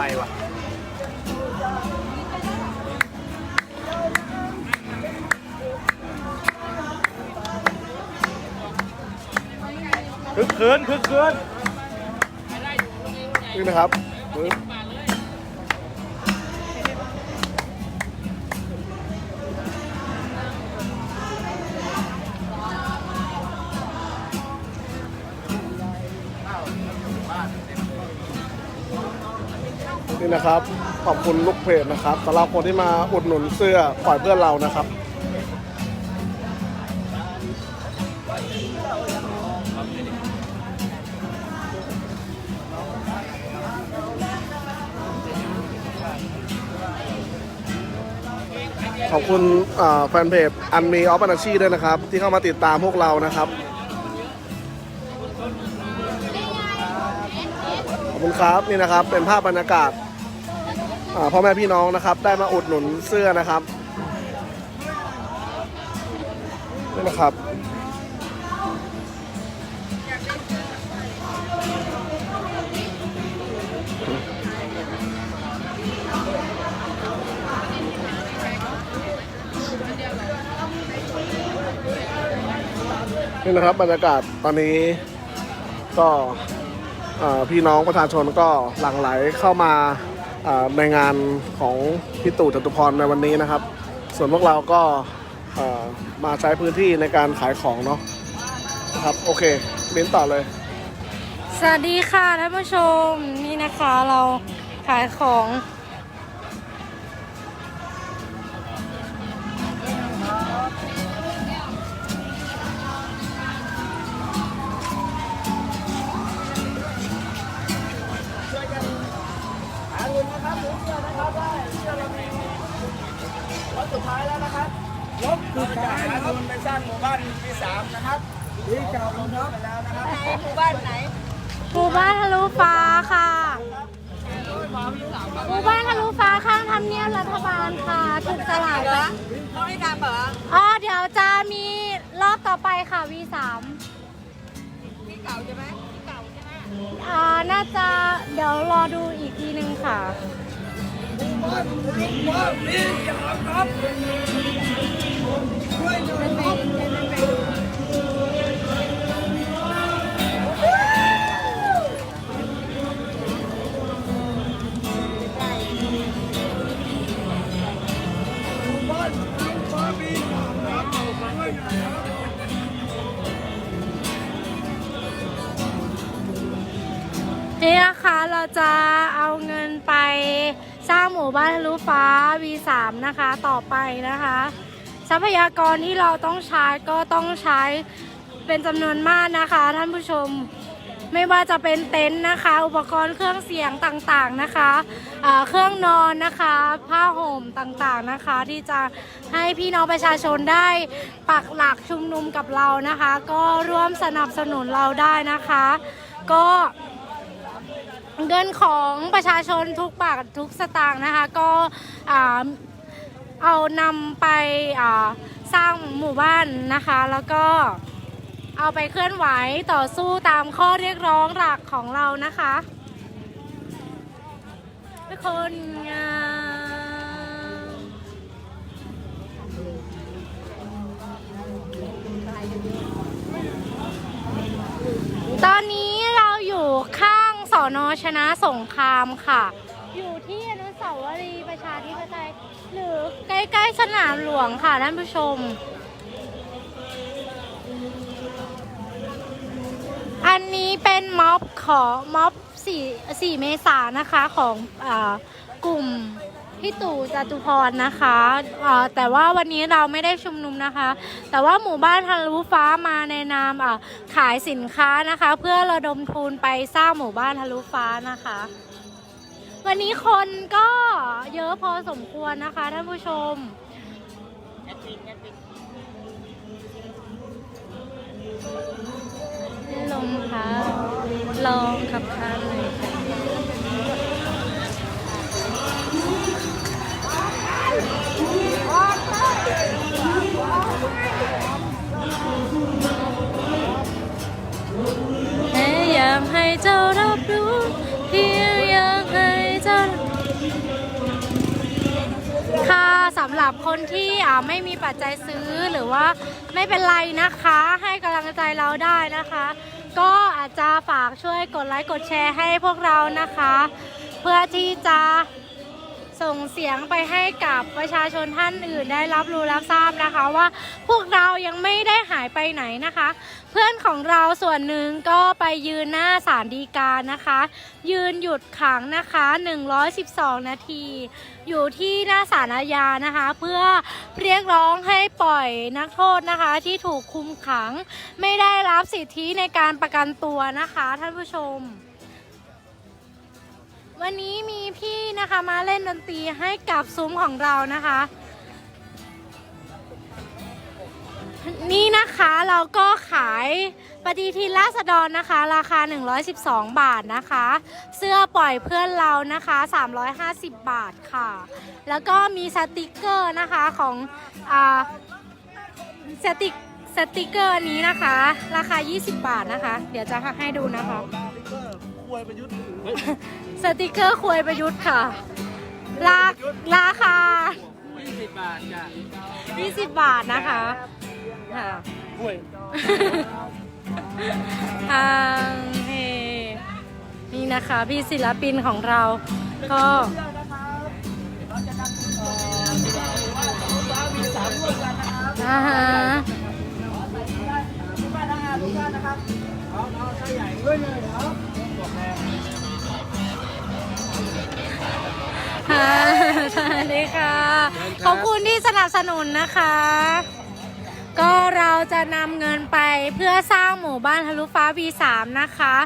ไปว่ะคึกคืนคึกคืนนี่นะครับปึ๊บ นี่นะครับ ขอบคุณลูกเพจนะครับสำหรับคนที่มาอุดหนุนเสื้อปล่อยเพื่อนเรานะครับขอบคุณแฟนเพจอันมีออฟอาชีด้วยนะครับ ที่เข้ามาติดตามพวกเรานะครับ ขอบคุณครับนี่นะครับเป็นภาพบรรยากาศ พ่อแม่พี่น้องนะครับ ได้มาอุดหนุนเสื้อนะครับนี่นะครับนี่นะครับบรรยากาศตอนนี้ก็พี่น้องประชาชนก็หลั่งไหลเข้ามา ในงานของพี่ตู่จตุพรในวันนี้นะครับ ส่วนพวกเราก็มาใช้พื้นที่ในการขายของเนาะนะครับโอเคเน้นต่อเลย สวัสดีค่ะท่านผู้ชมนี่นะคะเราขายของ หาเงินนะครับหรือเสื้อนะครับได้เสื้อเรามีวันสุดท้ายแล้วนะครับลบคือการหาเงินไปสร้างหมู่บ้านที่สามนะครับที่เก่าลงเนาะไปแล้วนะครับหมู่บ้านทะลุฟ้าค่ะหมู่บ้านทะลุฟ้าข้างทำเนียบรัฐบาลค่ะถูกสลากแล้วเขาให้ทำเหรออ๋อเดี๋ยวจะมีรอบต่อไปค่ะ V3 ที่เก่าใช่ไหม อ่าน่าจะเดี๋ยวรอดูอีกทีหนึ่งค่ะ นี่นะคะเราจะเอาเงินไปสร้างหมู่บ้านทะลุฟ้า V3 นะคะต่อไปนะคะ ทรัพยากรที่เราต้องใช้ก็ต้องใช้เป็นจำนวนมากนะคะ ท่านผู้ชมไม่ว่าจะเป็นเต็นท์นะคะ อุปกรณ์เครื่องเสียงต่างๆนะคะอ่าเครื่องนอนนะคะ ผ้าห่มต่างๆนะคะ ที่จะให้พี่น้องประชาชนได้ปักหลักชุมนุมกับเรานะคะ ก็ร่วมสนับสนุนเราได้นะคะ ก็ เงินของประชาชนทุกบาททุกสตางค์นะคะ ก็เอานำไปสร้างหมู่บ้านนะคะ แล้วก็เอาไปเคลื่อนไหวต่อสู้ตามข้อเรียกร้องหลักของเรานะคะทุกคนงามตอนนี้เราอยู่ข้างส อนอชนะสงครามค่ะ อยู่ที่อนุสาวรีย์ประชาธิปไตยหรือใกล้ๆสนามหลวงค่ะท่านผู้ชม อันนี้เป็นม็อบของม็อบ4 4เมษานะคะของอกลุ่มพี่ตู่จตุพรนะคะแต่ว่าวันนี้เราไม่ได้ชุมนุมนะคะ แต่ว่าหมู่บ้านทะลุฟ้ามาในนามขายสินค้านะคะ เพื่อระดมทุนไปสร้างหมู่บ้านทะลุฟ้านะคะ วันนี้คนก็เยอะพอสมควรนะคะท่านผู้ชม ลงครับลองขับคานเลยแค่อยากให้เจ้ารับรู้เพียงอยากให้เจ้าค่ะสำหรับคนที่ไม่มีปัจจัยซื้อหรือว่า ไม่เป็นไรนะคะ ให้กำลังใจเราได้นะคะ ก็อาจจะฝากช่วยกดไลค์กดแชร์ให้พวกเรานะคะ เพื่อที่จะ ส่งเสียงไปให้กับประชาชนท่านอื่นได้รับรู้รับทราบนะคะว่าพวกเรายังไม่ได้หายไปไหนนะคะ เพื่อนของเราส่วนหนึ่งก็ไปยืนหน้าศาลฎีกานะคะ ยืนหยุดขังนะคะ 112 นาที อยู่ที่หน้าศาลอาญานะคะ เพื่อเรียกร้องให้ปล่อยนักโทษนะคะที่ถูกคุมขัง ไม่ได้รับสิทธิในการประกันตัวนะคะ ท่านผู้ชม วันนี้มีพี่นะคะมาเล่นดนตรีให้กับซุ้มของเรานะคะ นี่นะคะเราก็ขายปฏิทินราษฎรนะคะ ราคา 112 บาทนะคะ เสื้อปล่อยเพื่อนเรานะคะ 350 บาทค่ะ แล้วก็มีสติกเกอร์นะคะของอ่าสติกสติกเกอร์อันนี้นะคะ ราคา 20 บาทนะคะ เดี๋ยวจะให้ดูนะคะ สติกเกอร์ควยประยุทธ์ค่ะ ราราคา 20 บาทจ้ะ20 บาทนะคะค่ะทางเฮนี่นะคะพี่ศิลปินของเราก็อ่าฮะค่ะ สวัสดีค่ะ ขอบคุณที่สนับสนุนนะคะ ก็เราจะนำเงินไปเพื่อสร้างหมู่บ้านทะลุฟ้า V3 นะคะ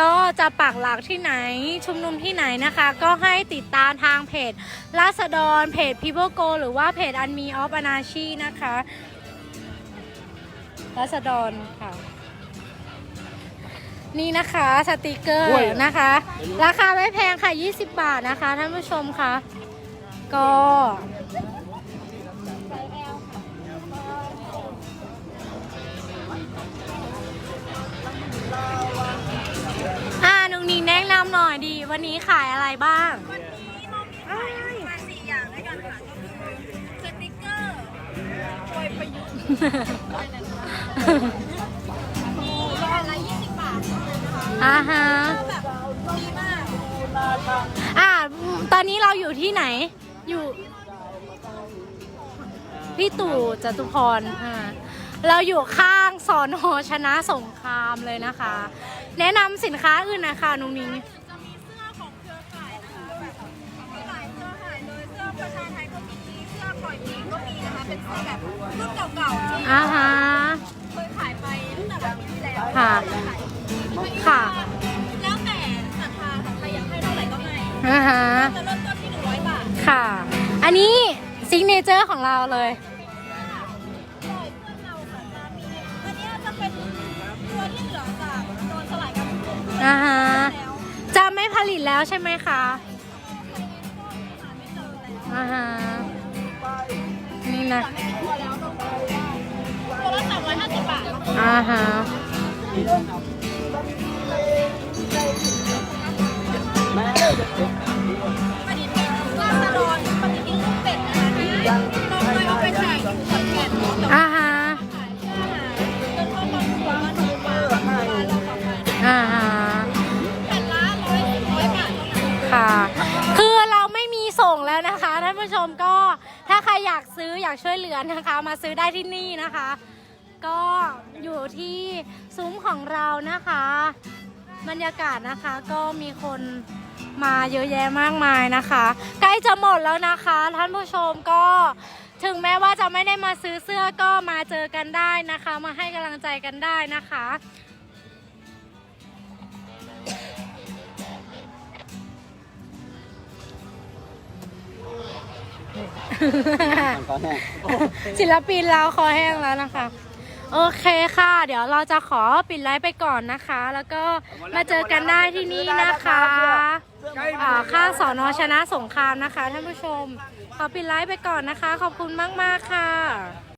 ก็จะปักหลักที่ไหนชุมนุมที่ไหนนะคะ ก็ให้ติดตามทางเพจราษฎรเพจ People Go หรือว่าเพจอันมีออฟอนาชีนะคะราษฎรค่ะนี่นะคะสติกเกอร์นะคะ ราคาไม่แพงค่ะ 20 บาทนะคะท่านผู้ชมคะ ก็อ่านุงนิงแนะนำหน่อยดี วันนี้ขายอะไรบ้างมาสี่อย่างด้วยกันค่ะก็คือสติ๊กเกอร์โดยประยุกต์ร้อยละยี่สิบบาทนะคะอ่าฮะแบบดีมากอ่า ตอนนี้เราอยู่ที่ไหน อยู่ พี่ตู่จตุพรอ่าเราอยู่ข้างสอนอชนะสงครามเลยนะคะ แนะนำสินค้าอื่นนะคะนุงนิงจะมีเสื้อของเครือข่ายนะคะแบบมีหลายเครือข่ายเลยเสื้อประชาไทยก็มีเสื้อปล่อยเพลงก็มีนะคะเป็นเสื้อแบบรุ่นเก่าๆที่อ่าฮะเคยขายไปตั้งแต่แบบปีที่แล้วค่ะค่ะ แล้วแต่ศรัทธาค่ะใครอยากให้เท่าไหร่ก็ให้อ่าฮะจะเริ่มต้น ค่ะ อันนี้ซิกเนเจอร์ของเราเลย อันนี้จะเป็นตัวที่เหลือจากโดนสลายการชุมนุมเพื่อนอ่าฮะ แล้วจะไม่ผลิตแล้วใช่ไหมคะอ่าฮะนี่นะตัวละสามร้อยห้าสิบบาทอ่าฮะ ก็สะดอนปฏิทินลูกเป็ดนะคะที่เราเคยเอาไปขายอยู่ขอนแก่นเนาะแต่ว่าอ่าฮะขายแค่หาจนเข้ามาหัวมาถูกมาบ้าเราขายอ่าฮะแผ่นละร้อยร้อยบาทเท่านั้นค่ะ คือเราไม่มีส่งแล้วนะคะท่านผู้ชมก็ถ้าใครอยากซื้ออยากช่วยเหลือนะคะ มาซื้อได้ที่นี่นะคะ ก็อยู่ที่ซุ้มของเรานะคะ บรรยากาศนะคะก็มีคนมาเยอะแยะมากมายนะคะ ใกล้จะหมดแล้วนะคะ ท่านผู้ชมก็ถึงแม้ว่าจะไม่ได้มาซื้อเสื้อก็มาเจอกันได้นะคะ มาให้กำลังใจกันได้นะคะ ศิลปินเราคอแห้งแล้วนะคะ โอเคค่ะ เดี๋ยวเราจะขอปิดไลฟ์ไปก่อนนะคะ แล้วก็มาเจอกันได้ที่นี่นะคะอ่าข้างสอนอชนะสงครามนะคะท่านผู้ชม ขอปิดไลฟ์ไปก่อนนะคะ ขอบคุณมาก ๆ ค่ะ